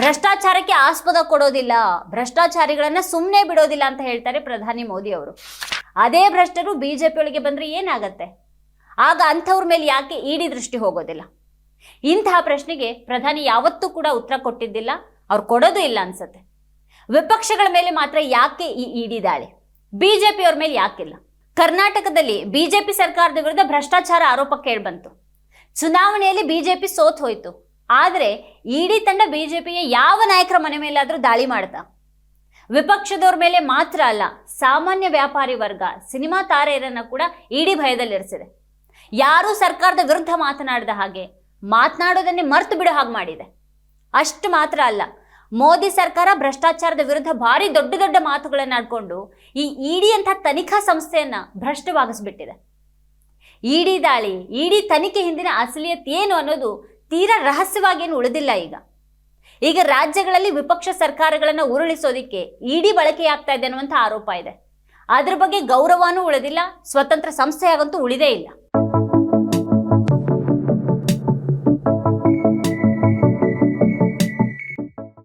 ಭ್ರಷ್ಟಾಚಾರಕ್ಕೆ ಆಸ್ಪದ ಕೊಡೋದಿಲ್ಲ. ಭ್ರಷ್ಟಾಚಾರಿಗಳನ್ನ ಸುಮ್ಮನೆ ಬಿಡೋದಿಲ್ಲ ಅಂತ ಹೇಳ್ತಾರೆ ಪ್ರಧಾನಿ ಮೋದಿ ಅವರು. ಅದೇ ಭ್ರಷ್ಟರು ಬಿಜೆಪಿ ಒಳಗೆ ಬಂದ್ರೆ ಏನಾಗತ್ತೆ? ಆಗ ಅಂಥವ್ರ ಮೇಲೆ ಯಾಕೆ ಇಡಿ ದೃಷ್ಟಿ ಹೋಗೋದಿಲ್ಲ? ಇಂತಹ ಪ್ರಶ್ನೆಗೆ ಪ್ರಧಾನಿ ಯಾವತ್ತೂ ಕೂಡ ಉತ್ತರ ಕೊಟ್ಟಿದ್ದಿಲ್ಲ, ಅವ್ರು ಕೊಡೋದು ಇಲ್ಲ ಅನ್ಸತ್ತೆ. ವಿಪಕ್ಷಗಳ ಮೇಲೆ ಮಾತ್ರ ಯಾಕೆ ಈ ಇಡಿ ದಾಳಿ? ಬಿಜೆಪಿಯವ್ರ ಮೇಲೆ ಯಾಕಿಲ್ಲ? ಕರ್ನಾಟಕದಲ್ಲಿ ಬಿಜೆಪಿ ಸರ್ಕಾರದ ವಿರುದ್ಧ ಭ್ರಷ್ಟಾಚಾರ ಆರೋಪ ಕೇಳ್ಬಂತು. ಚುನಾವಣೆಯಲ್ಲಿ ಬಿಜೆಪಿ ಸೋತ್ ಹೋಯ್ತು. ಆದರೆ ಇಡಿ ತಂಡ ಬಿಜೆಪಿಯ ಯಾವ ನಾಯಕರ ಮನೆ ಮೇಲಾದರೂ ದಾಳಿ ಮಾಡ್ತಾ? ವಿಪಕ್ಷದವ್ರ ಮೇಲೆ ಮಾತ್ರ ಅಲ್ಲ, ಸಾಮಾನ್ಯ ವ್ಯಾಪಾರಿ ವರ್ಗ, ಸಿನಿಮಾ ತಾರೆಯರನ್ನ ಕೂಡ ಇಡೀ ಭಯದಲ್ಲಿರಿಸಿದೆ. ಯಾರೂ ಸರ್ಕಾರದ ವಿರುದ್ಧ ಮಾತನಾಡದ ಹಾಗೆ ಮಾತನಾಡೋದನ್ನೇ ಮರ್ತು ಬಿಡೋ ಹಾಗೆ ಮಾಡಿದೆ. ಅಷ್ಟು ಮಾತ್ರ ಅಲ್ಲ, ಮೋದಿ ಸರ್ಕಾರ ಭ್ರಷ್ಟಾಚಾರದ ವಿರುದ್ಧ ಭಾರಿ ದೊಡ್ಡ ದೊಡ್ಡ ಮಾತುಗಳನ್ನು ಆಡ್ಕೊಂಡು ಈ ಇಡಿ ಅಂತ ತನಿಖಾ ಸಂಸ್ಥೆಯನ್ನ ಭ್ರಷ್ಟವಾಗಿಸ್ಬಿಟ್ಟಿದೆ. ಇಡಿ ದಾಳಿ, ಇಡಿ ತನಿಖೆ ಹಿಂದಿನ ಅಸಲಿಯತ್ ಏನು ಅನ್ನೋದು ತೀರಾ ರಹಸ್ಯವಾಗೇನು ಉಳಿದಿಲ್ಲ ಈಗ. ಈಗ ರಾಜ್ಯಗಳಲ್ಲಿ ವಿಪಕ್ಷ ಸರ್ಕಾರಗಳನ್ನು ಉರುಳಿಸೋದಿಕ್ಕೆ ಇಡಿ ಬಳಕೆಯಾಗ್ತಾ ಇದೆ ಅನ್ನುವಂಥ ಆರೋಪ ಇದೆ. ಅದ್ರ ಬಗ್ಗೆ ಗೌರವನೂ ಉಳಿದಿಲ್ಲ, ಸ್ವತಂತ್ರ ಸಂಸ್ಥೆಯಾಗಂತೂ ಉಳಿದೇ ಇಲ್ಲ.